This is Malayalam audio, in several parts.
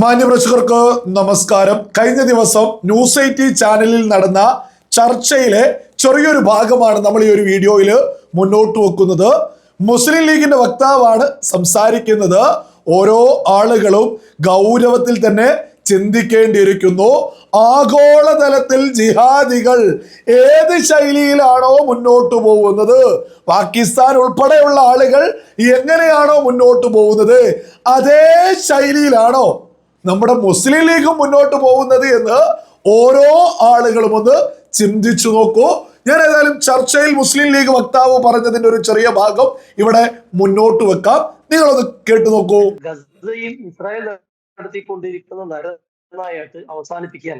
മാന്യപ്രേക്ഷകർക്ക് നമസ്കാരം. കഴിഞ്ഞ ദിവസം ന്യൂസ് എയ്റ്റി ചാനലിൽ നടന്ന ചർച്ചയിലെ ചെറിയൊരു ഭാഗമാണ് നമ്മൾ ഈ ഒരു വീഡിയോയിൽ മുന്നോട്ട് വെക്കുന്നത്. മുസ്ലിം ലീഗിന്റെ വക്താവാണ് സംസാരിക്കുന്നത്. ഓരോ ആളുകളും ഗൗരവത്തിൽ തന്നെ ചിന്തിക്കേണ്ടിയിരിക്കുന്നു. ആഗോളതലത്തിൽ ജിഹാദികൾ ഏത് ശൈലിയിലാണോ മുന്നോട്ട് പോകുന്നത്? പാകിസ്ഥാൻ ഉൾപ്പെടെയുള്ള ആളുകൾ എങ്ങനെയാണോ മുന്നോട്ട് പോകുന്നത്? അതേ ശൈലിയിലാണോ നമ്മുടെ മുസ്ലിം ലീഗ് മുന്നോട്ട് പോകുന്നത് എന്ന് ഓരോ ആളുകളും ഒന്ന് ചിന്തിച്ചു നോക്കൂ. ഞാൻ ഏതായാലും ചർച്ചയിൽ മുസ്ലിം ലീഗ് വക്താവ് പറഞ്ഞതിന്റെ ഒരു ചെറിയ ഭാഗം ഇവിടെ മുന്നോട്ട് വെക്കാം. നിങ്ങളൊന്ന് കേട്ടു നോക്കൂ. ഇസ്രായേൽ നടത്തിക്കൊണ്ടിരിക്കുന്ന നരനായിട്ട് അവസാനിപ്പിക്കാൻ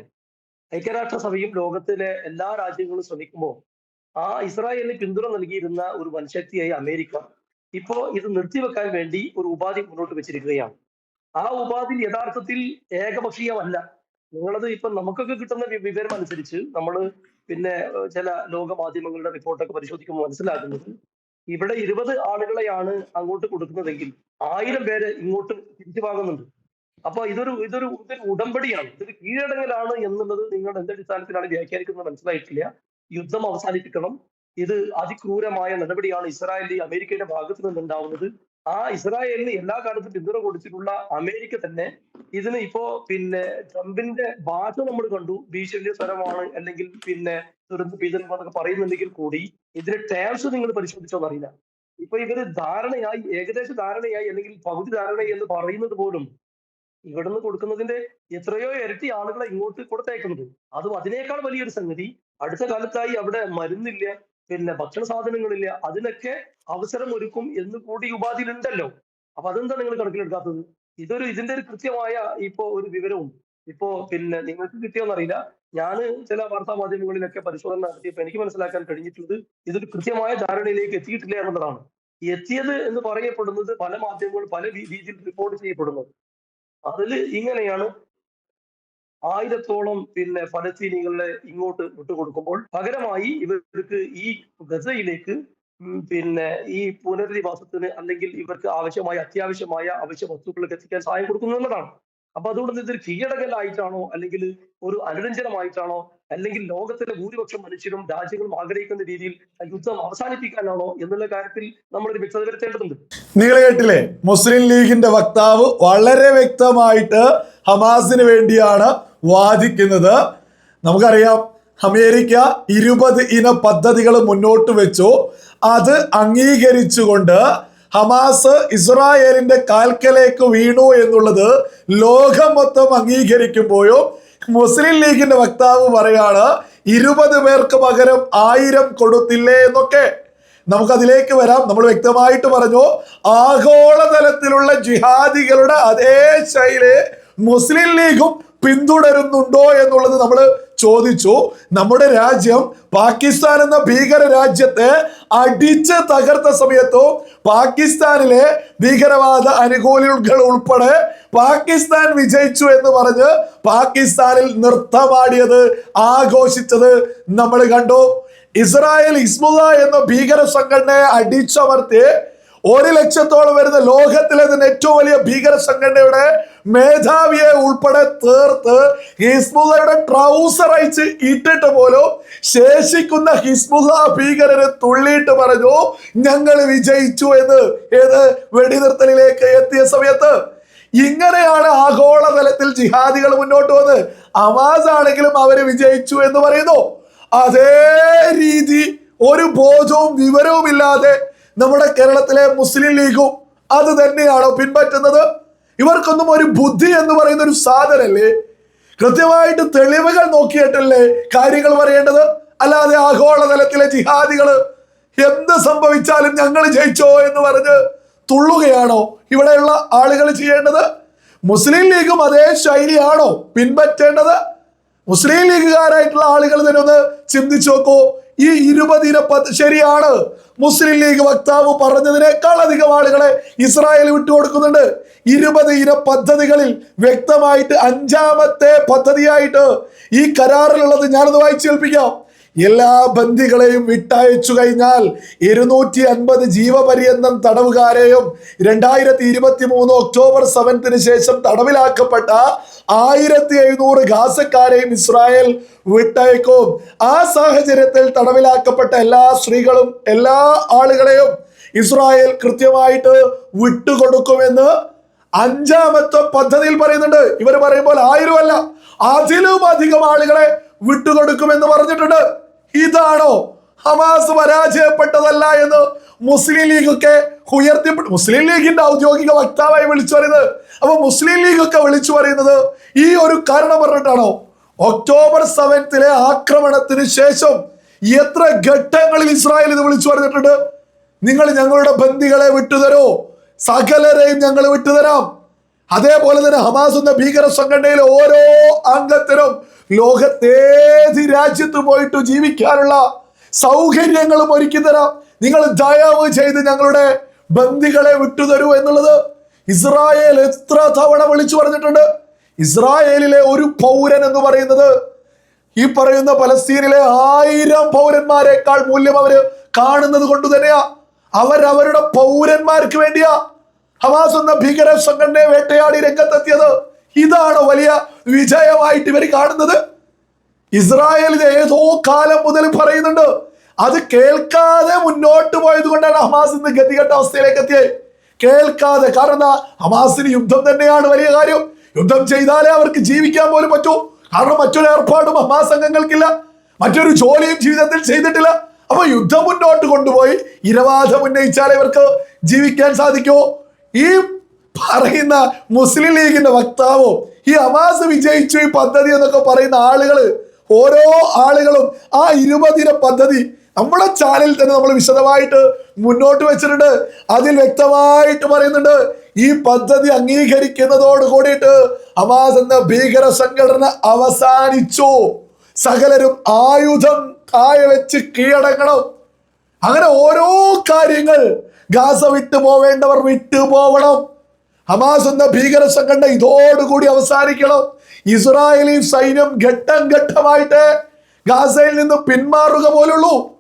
ഐക്യരാഷ്ട്രസഭയും ലോകത്തിലെ എല്ലാ രാജ്യങ്ങളും ശ്രമിക്കുമ്പോൾ ആ ഇസ്രായേലിന് പിന്തുണ നൽകിയിരുന്ന ഒരു വൻശക്തിയായി അമേരിക്ക. ഇപ്പോ ഇത് നിർത്തിവെക്കാൻ വേണ്ടി ഒരു ഉപാധി മുന്നോട്ട് വെച്ചിരിക്കുകയാണ്. ആ ഉപാധി യഥാർത്ഥത്തിൽ ഏകപക്ഷീയമല്ല. നിങ്ങളത് ഇപ്പൊ നമുക്കൊക്കെ കിട്ടുന്ന വിവരം അനുസരിച്ച് നമ്മൾ പിന്നെ ചില ലോക മാധ്യമങ്ങളുടെ റിപ്പോർട്ടൊക്കെ പരിശോധിക്കുമ്പോൾ മനസ്സിലാക്കുന്നത് ഇവിടെ ഇരുപത് ആളുകളെയാണ് അങ്ങോട്ട് കൊടുക്കുന്നതെങ്കിൽ ആയിരം പേര് ഇങ്ങോട്ട് തിരിച്ചു വാങ്ങുന്നുണ്ട് അപ്പൊ ഇതൊരു ഇതൊരു ഇതൊരു ഉടമ്പടിയാണ്. ഇതൊരു കീഴടങ്ങലാണ് എന്നുള്ളത് നിങ്ങൾ എന്തടിസ്ഥാനത്തിലാണ് വ്യാഖ്യാനിക്കുന്നത് മനസ്സിലായിട്ടില്ല. യുദ്ധം അവസാനിപ്പിക്കണം. ഇത് അതിക്രൂരമായ നടപടിയാണ് ഇസ്രായേലിന്റെ അമേരിക്കയുടെ ഭാഗത്ത് നിന്നുണ്ടാവുന്നത് ആ ഇസ്രായേലിന് എല്ലാ കാലത്തും പിന്തുണ കൊടുത്തിട്ടുള്ള അമേരിക്ക തന്നെ ഇതിന് ഇപ്പോ പിന്നെ ട്രംപിന്റെ ഭാഷ നമ്മൾ കണ്ടു ഭീഷണി സ്വരമാണ് അല്ലെങ്കിൽ പിന്നെ ദുരന്ത പീഡനം എന്നൊക്കെ പറയുന്നുണ്ടെങ്കിൽ കൂടി ഇതിന്റെ ടേംസ് നിങ്ങൾ പരിശോധിച്ചോ അറിയില്ല ഇപ്പൊ ഇവർ ധാരണയായി ഏകദേശ ധാരണയായി അല്ലെങ്കിൽ പകുതി ധാരണയായി എന്ന് പറയുന്നത് പോലും ഇവിടുന്ന് കൊടുക്കുന്നതിന്റെ എത്രയോ ഇരട്ടി ആളുകളെ ഇങ്ങോട്ട് കൊടുത്തേക്കുന്നത്. അതും അതിനേക്കാൾ വലിയൊരു സംഗതി അടുത്ത കാലത്തായി അവിടെ മരുന്നില്ല പിന്നെ ഭക്ഷണ സാധനങ്ങളില്ല. അതിനൊക്കെ അവസരം ഒരുക്കും എന്ന് കൂടി ഉപാധിയിലുണ്ടല്ലോ. അപ്പൊ അതെന്താ നിങ്ങൾ കണക്കിലെടുക്കാത്തത്? ഇതൊരു ഇതിന്റെ ഒരു കൃത്യമായ ഇപ്പോ ഒരു വിവരവും. ഇപ്പോ പിന്നെ നിങ്ങൾക്ക് കിട്ടിയോന്നറിയില്ല. ഞാൻ ചില വാർത്താ മാധ്യമങ്ങളിലൊക്കെ പരിശോധന നടത്തിയപ്പോൾ എനിക്ക് മനസ്സിലാക്കാൻ കഴിഞ്ഞിട്ടുള്ളത് ഇതൊരു കൃത്യമായ ധാരണയിലേക്ക് എത്തിയിട്ടില്ല എന്നതാണ് എത്തിയത് എന്ന് പറയപ്പെടുന്നത് പല മാധ്യമങ്ങൾ പല രീതിയിൽ റിപ്പോർട്ട് ചെയ്യപ്പെടുന്നത്. അതിൽ ഇങ്ങനെയാണ് ആയിരത്തോളം പിന്നെ ഫലസ്തീനികളെ ഇങ്ങോട്ട് വിട്ടുകൊടുക്കുമ്പോൾ പകരമായി ഇവർക്ക് ഈ ഗസയിലേക്ക് പിന്നെ ഈ പുനരധിവാസത്തിന് അല്ലെങ്കിൽ ഇവർക്ക് ആവശ്യമായ അത്യാവശ്യമായ അവശ്യ വസ്തുക്കളൊക്കെ എത്തിക്കാൻ സഹായം കൊടുക്കുന്നു എന്നതാണ്. അപ്പൊ അതുകൊണ്ട് ഇതൊരു കീഴടകലായിട്ടാണോ അല്ലെങ്കിൽ ഒരു അനുരഞ്ജനമായിട്ടാണോ അല്ലെങ്കിൽ ലോകത്തിലെ ഭൂരിപക്ഷം മനുഷ്യരും രാജ്യങ്ങളും ആഗ്രഹിക്കുന്ന രീതിയിൽ യുദ്ധം അവസാനിപ്പിക്കാനാണോ എന്നുള്ള കാര്യത്തിൽ നമ്മൾ ഒരു വ്യക്തത വരുത്തേണ്ടതുണ്ട് നിങ്ങൾ കേട്ടില്ലേ? മുസ്ലിം ലീഗിന്റെ വക്താവ് വളരെ വ്യക്തമായിട്ട് ഹമാസിന് വേണ്ടിയാണ് വാദിക്കുന്നത്. നമുക്കറിയാം അമേരിക്ക ഇരുപത് ഇന പദ്ധതികൾ മുന്നോട്ട് വെച്ചു. അത് അംഗീകരിച്ചുകൊണ്ട് ഹമാസ് ഇസ്രായേലിന്റെ കാൽക്കലേക്ക് വീണു എന്നുള്ളത് ലോകം മൊത്തം അംഗീകരിക്കുമ്പോഴും മുസ്ലിം ലീഗിന്റെ വക്താവ് പറയാണ് ഇരുപത് പേർക്ക് പകരം ആയിരം കൊടുത്തില്ലേ എന്നൊക്കെ. നമുക്കതിലേക്ക് വരാം. നമ്മൾ വ്യക്തമായിട്ട് പറഞ്ഞു ആഗോളതലത്തിലുള്ള ജിഹാദികളുടെ അതേ ശൈലി മുസ്ലിം ലീഗും പിന്തുടരുന്നുണ്ടോ എന്നുള്ളത് നമ്മൾ ചോദിച്ചു. നമ്മുടെ രാജ്യം പാകിസ്ഥാൻ എന്ന ഭീകര രാജ്യത്തെ അടിച്ച് തകർത്ത സമയത്തോ പാകിസ്ഥാനിലെ ഭീകരവാദ അനുകൂലികൾ ഉൾപ്പെടെ പാകിസ്ഥാൻ വിജയിച്ചു എന്ന് പറഞ്ഞ് പാകിസ്ഥാനിൽ നൃത്തമാടിയത് ആഘോഷിച്ചത് നമ്മൾ കണ്ടു. ഇസ്രായേൽ ഇസ്മുല്ല എന്ന ഭീകര സംഘടനയെ അടിച്ചമർത്തി ഒരു ലക്ഷത്തോളം വരുന്ന ലോകത്തിലെ തന്നെ ഏറ്റവും വലിയ ഭീകര സംഘടനയുടെ മേധാവിയെ ഉൾപ്പെടെ തീർത്ത് ഹിസ്ബുള്ളയുടെ ട്രൗസർ അയച്ച് ഇട്ടിട്ട് പോലും ശേഷിക്കുന്ന ഹിസ്ബുള്ള ഭീകരര് തുള്ളിയിട്ട് പറഞ്ഞു ഞങ്ങൾ വിജയിച്ചു എന്ന് ഏത് വെടിനിർത്തലിലേക്ക് എത്തിയ സമയത്ത് ഇങ്ങനെയാണ് ആഗോളതലത്തിൽ ജിഹാദികൾ മുന്നോട്ട് വന്ന് അവാസ് ആണെങ്കിലും അവർ വിജയിച്ചു എന്ന് പറയുന്നു. അതേ രീതി ഒരു ബോധവും വിവരവും ഇല്ലാതെ നമ്മുടെ കേരളത്തിലെ മുസ്ലിം ലീഗും അത് തന്നെയാണോ പിൻപറ്റുന്നത്? ഇവർക്കൊന്നും ഒരു ബുദ്ധി എന്ന് പറയുന്ന ഒരു സാധനല്ലേ? കൃത്യമായിട്ട് തെളിവുകൾ നോക്കിയിട്ടല്ലേ കാര്യങ്ങൾ പറയേണ്ടത്? അല്ലാതെ ആഗോളതലത്തിലെ ജിഹാദികൾ എന്ത് സംഭവിച്ചാലും ഞങ്ങൾ ജയിച്ചോ എന്ന് പറഞ്ഞ് തുള്ളുകയാണോ ഇവിടെയുള്ള ആളുകൾ ചെയ്യേണ്ടത്? മുസ്ലിം ലീഗും അതേ ശൈലിയാണോ പിൻപറ്റേണ്ടത്? മുസ്ലിം ലീഗുകാരായിട്ടുള്ള ആളുകൾ തന്നെ ഒന്ന് ചിന്തിച്ചു നോക്കൂ. ഈ ഇരുപതിന പത്ത് ശരിയാണ്. മുസ്ലിം ലീഗ് വക്താവ് പറഞ്ഞതിനേക്കാൾ അധികം ആളുകളെ ഇസ്രായേൽ വിട്ടുകൊടുക്കുന്നുണ്ട് ഇരുപത് ഇന പദ്ധതികളിൽ വ്യക്തമായിട്ട് അഞ്ചാമത്തെ പദ്ധതിയായിട്ട് ഈ കരാറിലുള്ളത് ഞാനത് വായിച്ചു കേൾപ്പിക്കാം. എല്ലാ ബന്ദികളെയും വിട്ടയച്ചു കഴിഞ്ഞാൽ ഇരുന്നൂറ്റി അൻപത് ജീവപര്യന്തം തടവുകാരെയും രണ്ടായിരത്തി ഇരുപത്തി മൂന്ന് ഒക്ടോബർ സെവൻത്തിന് ശേഷം തടവിലാക്കപ്പെട്ട ആയിരത്തി എഴുന്നൂറ് ഗാസക്കാരെയും ഇസ്രായേൽ വിട്ടയക്കും. ആ സാഹചര്യത്തിൽ തടവിലാക്കപ്പെട്ട എല്ലാ സ്ത്രീകളും എല്ലാ ആളുകളെയും ഇസ്രായേൽ കൃത്യമായിട്ട് വിട്ടുകൊടുക്കുമെന്ന് അഞ്ചാമത്തെ പദ്ധതിയിൽ പറയുന്നുണ്ട്. ഇവർ പറയുമ്പോൾ ആയിരം അല്ല അതിലും അധികം ആളുകളെ വിട്ടുകൊടുക്കുമെന്ന് പറഞ്ഞിട്ടുണ്ട്. ഇതാണോ ഹമാസ് പരാജയപ്പെട്ടതല്ല എന്ന് മുസ്ലിം ലീഗ് ഒക്കെ ഉയർത്തിപ്പെട്ടു മുസ്ലിം ലീഗിന്റെ ഔദ്യോഗിക വക്താവായി വിളിച്ചു പറയുന്നത്. അപ്പൊ മുസ്ലിം ലീഗ് ഒക്കെ വിളിച്ചു പറയുന്നത് ഈ ഒരു കാരണം പറഞ്ഞിട്ടാണോ? ഒക്ടോബർ സെവൻത്തിലെ ആക്രമണത്തിന് ശേഷം എത്ര ഘട്ടങ്ങളിൽ ഇസ്രായേൽ ഇത് വിളിച്ചു പറഞ്ഞിട്ടുണ്ട്? നിങ്ങൾ ഞങ്ങളുടെ ബന്ദികളെ വിട്ടുതരോ? സകലരെയും ഞങ്ങൾ വിട്ടുതരാം. അതേപോലെ തന്നെ ഹമാസ് എന്ന ഭീകര സംഘടനയിലെ ഓരോ അംഗത്തിനും ലോകത്തേത് രാജ്യത്ത് പോയിട്ട് ജീവിക്കാനുള്ള സൗകര്യങ്ങളും ഒരുക്കി തരാം. നിങ്ങൾ ദയവ് ചെയ്ത് ഞങ്ങളുടെ ബന്ദികളെ വിട്ടുതരൂ എന്നുള്ളത് ഇസ്രായേൽ എത്ര തവണ വിളിച്ചു പറഞ്ഞിട്ടുണ്ട്. ഇസ്രായേലിലെ ഒരു പൗരൻ എന്ന് പറയുന്നത് ഈ പറയുന്ന പലസ്തീനിലെ ആയിരം പൗരന്മാരെക്കാൾ മൂല്യം അവർ കാണുന്നത് കൊണ്ട് തന്നെയാ. അവരവരുടെ പൗരന്മാർക്ക് വേണ്ടിയാ. ഹമാസ് എന്ന ഭീകര സംഘടനയെ വേട്ടയാടി രംഗത്തെത്തിയത് ഇതാണ് വലിയ വിജയമായിട്ട് ഇവർ കാണുന്നത്. ഇസ്രായേലിൽ ഏതോ കാലം മുതൽ പറയുന്നുണ്ട്. അത് കേൾക്കാതെ മുന്നോട്ട് പോയത് കൊണ്ടാണ് ഹമാസ് ഇന്ന് ഗതികെട്ട അവസ്ഥയിലേക്ക് എത്തിയത് കേൾക്കാതെ. കാരണം ഹമാസിന് യുദ്ധം തന്നെയാണ് വലിയ കാര്യം. യുദ്ധം ചെയ്താലേ അവർക്ക് ജീവിക്കാൻ പോലും പറ്റൂ. കാരണം മറ്റൊരു ഏർപ്പാടും ഹമാസ് അംഗങ്ങൾക്കില്ല. മറ്റൊരു ജോലിയും ജീവിതത്തിൽ ചെയ്തിട്ടില്ല. അപ്പൊ യുദ്ധം മുന്നോട്ട് കൊണ്ടുപോയി ഇരവാദം ഉന്നയിച്ചാലേ ഇവർക്ക് ജീവിക്കാൻ സാധിക്കുമോ ഈ പറയുന്ന മുസ്ലിം ലീഗിന്റെ വക്താവോ ഈ അവാസ് വിജയിച്ചു ഈ പദ്ധതി എന്നൊക്കെ പറയുന്ന ആളുകൾ ഓരോ ആളുകളും ആ ഇരുപതിന പദ്ധതി നമ്മുടെ ചാനലിൽ തന്നെ നമ്മൾ വിശദമായിട്ട് മുന്നോട്ട് വെച്ചിട്ടുണ്ട്. അതിൽ വ്യക്തമായിട്ട് പറയുന്നുണ്ട് ഈ പദ്ധതി അംഗീകരിക്കുന്നതോട് കൂടിയിട്ട് അവാസ് എന്ന ഭീകര സംഘടന അവസാനിച്ചു. സകലരും ആയുധം കായ വെച്ച് കീഴടങ്ങണം. അങ്ങനെ ഓരോ കാര്യങ്ങൾ ഗാസ വിട്ടു പോവേണ്ടവർ വിട്ടു പോവണം. ഹമാസ് എന്ന ഭീകര സംഘടന ഇതോടുകൂടി അവസാനിക്കണം. ഇസ്രായേലി സൈന്യം ഘട്ടം ഘട്ടമായിട്ട് ഗാസയിൽ നിന്ന് പിന്മാറുക പോലുള്ളൂ.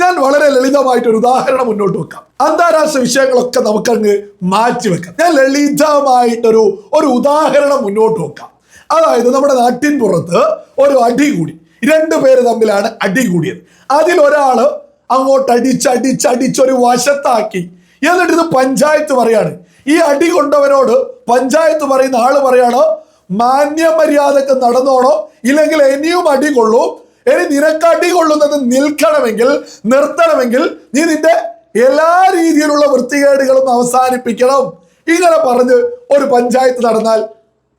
ഞാൻ വളരെ ലളിതമായിട്ട് ഒരു ഉദാഹരണം മുന്നോട്ട് വെക്കാം. അന്താരാഷ്ട്ര വിഷയങ്ങളൊക്കെ നമുക്കങ്ങ് മാറ്റി വെക്കാം. ഞാൻ ലളിതമായിട്ടൊരു ഒരു ഉദാഹരണം മുന്നോട്ട് വെക്കാം. അതായത് നമ്മുടെ നാട്ടിൻ പുറത്ത് ഒരു അടി കൂടി രണ്ടു പേര് തമ്മിലാണ് അടി കൂടിയത്. അതിൽ ഒരാൾ അങ്ങോട്ട് അടിച്ചടിച്ചടിച്ചൊരു വശത്താക്കി. എന്നിട്ട് ഇത് പഞ്ചായത്ത് പറയാണ്. ഈ അടി കൊണ്ടവനോട് പഞ്ചായത്ത് പറയുന്ന ആൾ പറയാണ് മാന്യമര്യാദക്ക് നടന്നോണോ? ഇല്ലെങ്കിൽ ഇനിയും അടി കൊള്ളൂ. ഇനി നിനക്ക് അടി കൊള്ളുന്നത് നിൽക്കണമെങ്കിൽ നിർത്തണമെങ്കിൽ നീ നിന്റെ എല്ലാ രീതിയിലുള്ള വൃത്തികേടുകളും അവസാനിപ്പിക്കണം. ഇങ്ങനെ പറഞ്ഞ് ഒരു പഞ്ചായത്ത് നടന്നാൽ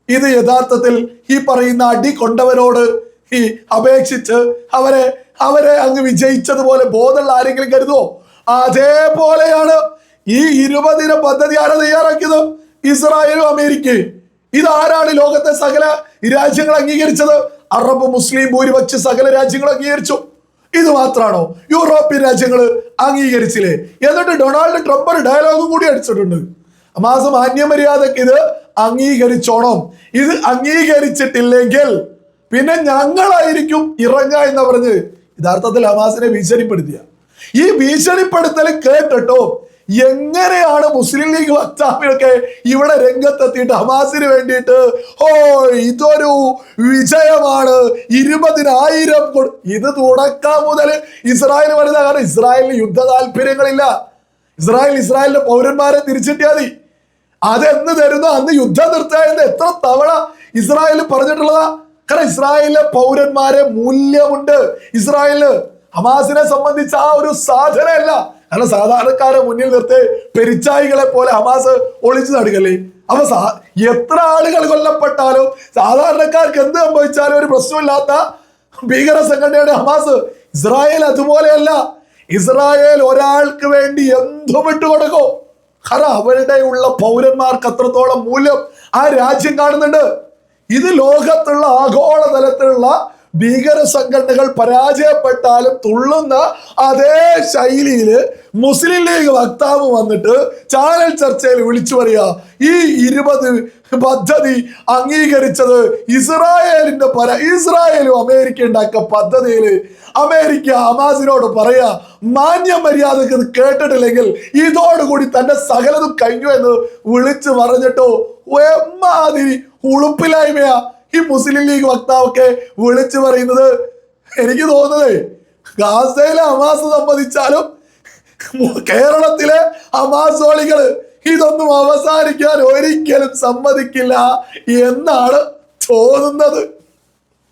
ഇത് യഥാർത്ഥത്തിൽ ഈ പറയുന്ന അടി കൊണ്ടവരോട് ഈ അപേക്ഷിച്ച് അവരെ അവരെ അങ്ങ് വിജയിച്ചതുപോലെ ബോധമുള്ള ആരെങ്കിലും കരുതോ അതേപോലെയാണ് ഈ ഇരുപതിന പദ്ധതി ആരാ തയ്യാറാക്കിയത് ഇസ്രായേലും അമേരിക്കയും. ഇതാരാണ് ലോകത്തെ സകല രാജ്യങ്ങൾ അംഗീകരിച്ചത്? അറബ് മുസ്ലിം ഭൂരിപക്ഷ സകല രാജ്യങ്ങൾ അംഗീകരിച്ചു. ഇത് മാത്രാണോ യൂറോപ്യൻ രാജ്യങ്ങൾ അംഗീകരിച്ചില്ലേ? എന്നിട്ട് ഡൊണാൾഡ് ട്രംപ് ഒരു ഡയലോഗ് കൂടി അടിച്ചിട്ടുണ്ട്. മാസം മാന്യമര്യാദക്ക് ഇത് അംഗീകരിച്ചോണം. ഇത് അംഗീകരിച്ചിട്ടില്ലെങ്കിൽ പിന്നെ ഞങ്ങളായിരിക്കും ഇറങ്ങുക എന്ന് പറഞ്ഞ് യഥാർത്ഥത്തിൽ ഹമാസിനെ ഭീഷണിപ്പെടുത്തിയ. ഈ ഭീഷണിപ്പെടുത്തൽ കേട്ടിട്ടോ എങ്ങനെയാണ് മുസ്ലിം ലീഗ് വക്താവിനൊക്കെ ഇവിടെ രംഗത്തെത്തിയിട്ട് ഹമാസിന് വേണ്ടിയിട്ട്? ഓ ഇതൊരു വിജയമാണ്. ഇരുപതിനായിരം ഇത് തുടക്കം മുതൽ ഇസ്രായേൽ വരുന്ന കാരണം ഇസ്രായേലിന് യുദ്ധ താല്പര്യങ്ങളില്ല. ഇസ്രായേൽ ഇസ്രായേലിന്റെ പൗരന്മാരെ തിരിച്ചിട്ടിയാൽ മതി. അതെന്ന് തരുന്നു? അന്ന് യുദ്ധം നിർത്താമെന്ന് എത്ര തവണ ഇസ്രായേൽ പറഞ്ഞിട്ടുള്ളതാ? കാരണം ഇസ്രായേലിലെ പൗരന്മാരെ മൂല്യമുണ്ട്. ഇസ്രായേലിന് ഹമാസിനെ സംബന്ധിച്ച് ആ ഒരു സാധനമല്ല കാരണം സാധാരണക്കാരെ മുന്നിൽ നിർത്തി പെരിച്ചായികളെ പോലെ ഹമാസ് ഒളിച്ചു നടുകല്ലേ അപ്പൊ എത്ര ആളുകൾ കൊല്ലപ്പെട്ടാലും സാധാരണക്കാർക്ക് എന്ത് സംഭവിച്ചാലും ഒരു പ്രശ്നമില്ലാത്ത ഭീകര സംഘടനയാണ് ഹമാസ്. ഇസ്രായേൽ അതുപോലെയല്ല. ഇസ്രായേൽ ഒരാൾക്ക് വേണ്ടി എന്തും വിട്ടുകൊടുക്കും. കാരണം അവരുടെ ഉള്ള പൗരന്മാർക്ക് അത്രത്തോളം മൂല്യം ആ രാജ്യം കാണുന്നുണ്ട്. ഇത് ലോകത്തുള്ള ആഗോളതലത്തിലുള്ള ഭീകര സംഘടനകൾ പരാജയപ്പെട്ടാലും തുള്ളുന്ന അതേ ശൈലിയിൽ മുസ്ലിം ലീഗ് വക്താവ് വന്നിട്ട് ചാനൽ ചർച്ചയിൽ വിളിച്ചു പറയുക ഈ ഇരുപത് പദ്ധതി അംഗീകരിച്ചത് ഇസ്രായേലിന്റെ പര ഇസ്രായേലും അമേരിക്ക ഉണ്ടാക്കിയ പദ്ധതിയിൽ അമേരിക്ക ഹമാസിനോട് പറയാ മാന്യ മര്യാദയ്ക്ക് കേട്ടിട്ടില്ലെങ്കിൽ ഇതോടുകൂടി തന്റെ സകലതും കഴിഞ്ഞു എന്ന് വിളിച്ചു പറഞ്ഞിട്ടോ എമ്മാതിരി ഉളുപ്പില്ലായ്മയാ ഈ മുസ്ലിം ലീഗ് വക്താവൊക്കെ വിളിച്ചു പറയുന്നത്. എനിക്ക് തോന്നുന്നത് ഗാസയിലെ അമാസ് സംബന്ധിച്ചാലും കേരളത്തിലെ അമാസോളികൾ ഇതൊന്നും അവസാനിക്കാൻ ഒരിക്കലും സമ്മതിക്കില്ല എന്നാണ് തോന്നുന്നത്.